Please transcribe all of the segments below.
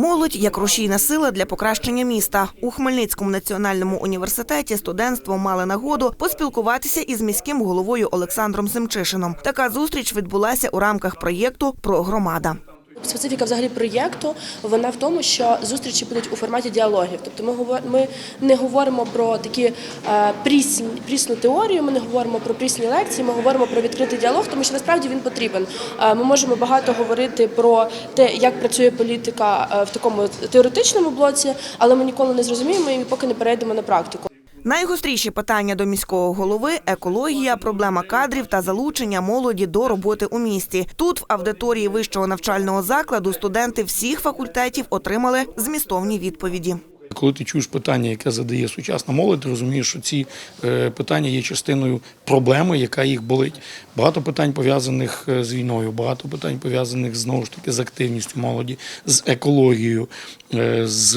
Молодь як рушійна сила для покращення міста. У Хмельницькому національному університеті студентство мали нагоду поспілкуватися із міським головою Олександром Семчишином. Така зустріч відбулася у рамках проєкту Про громада. Специфіка взагалі проєкту вона в тому, що зустрічі будуть у форматі діалогів. Тобто ми ми не говоримо про такі е, прісні, прісну теорію, ми не говоримо про прісні лекції, ми говоримо про відкритий діалог, тому що насправді він потрібен. Е, ми можемо багато говорити про те, як працює політика е, в такому теоретичному блоці, але ми ніколи не зрозуміємо і поки не перейдемо на практику. Найгостріші питання до міського голови екологія, проблема кадрів та залучення молоді до роботи у місті. Тут, в аудиторії вищого навчального закладу, студенти всіх факультетів отримали змістовні відповіді. Коли ти чуєш питання, яке задає сучасна молодь, ти розумієш, що ці е, питання є частиною проблеми, яка їх болить. Багато питань пов'язаних е, з війною, багато питань пов'язаних знову ж таки з активністю молоді, з екологією, е, з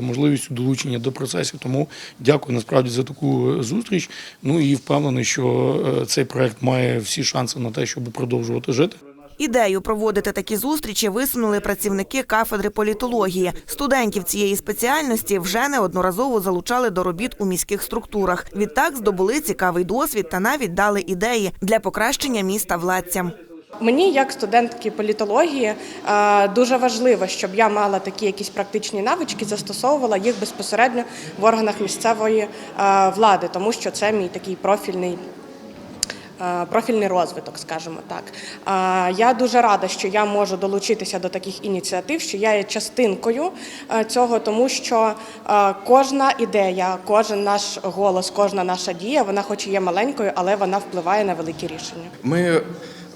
можливістю долучення до процесів. Тому дякую насправді за таку зустріч. Ну і впевнений, що цей проект має всі шанси на те, щоб продовжувати жити. Ідею проводити такі зустрічі висунули працівники кафедри політології. Студентів цієї спеціальності вже неодноразово залучали до робіт у міських структурах. Відтак здобули цікавий досвід та навіть дали ідеї для покращення міста владцям. Мені, як студентки політології, е, дуже важливо, щоб я мала такі якісь практичні навички, застосовувала їх безпосередньо в органах місцевої е, влади, тому що це мій такий профільний. Е, Профільний розвиток, скажімо так. Е, Я дуже рада, що я можу долучитися до таких ініціатив, що я є частинкою е, цього, тому що кожна ідея, кожен наш голос, кожна наша дія, вона хоч і є маленькою, але вона впливає на великі рішення. Ми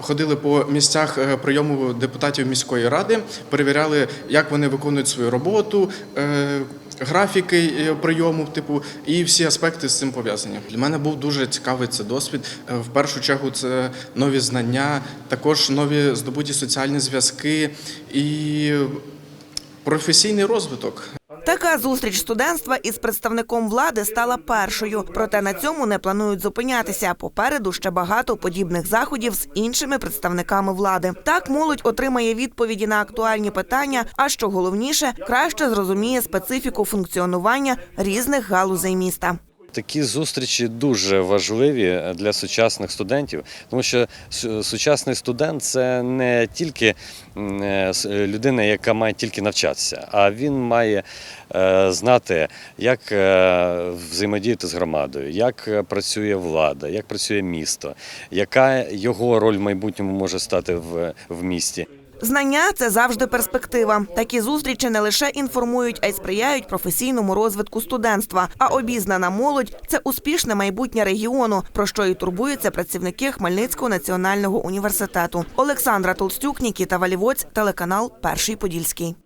ходили по місцях прийому депутатів міської ради, перевіряли, як вони виконують свою роботу, графіки е, прийому, типу, і всі аспекти з цим пов'язані. Для мене був дуже цікавий цей досвід. Е, В першу чергу це нові знання, також нові здобуті соціальні зв'язки і професійний розвиток. Така зустріч студентства із представником влади стала першою. Проте на цьому не планують зупинятися. Попереду ще багато подібних заходів з іншими представниками влади. Так молодь отримає відповіді на актуальні питання. А що головніше, краще зрозуміє специфіку функціонування різних галузей міста. Такі зустрічі дуже важливі для сучасних студентів, тому що сучасний студент це не тільки е, людина, яка має тільки навчатися, а він має е, знати, як е, взаємодіяти з громадою, як працює влада, як працює місто, яка його роль в майбутньому може стати в місті. Знання це завжди перспектива. Такі зустрічі не лише інформують, а й сприяють професійному розвитку студентства. А обізнана молодь це успішне майбутнє регіону, про що і турбуються працівники Хмельницького національного університету. Олександра Толстюк, Нікіта Валівоць, телеканал Перший Подільський.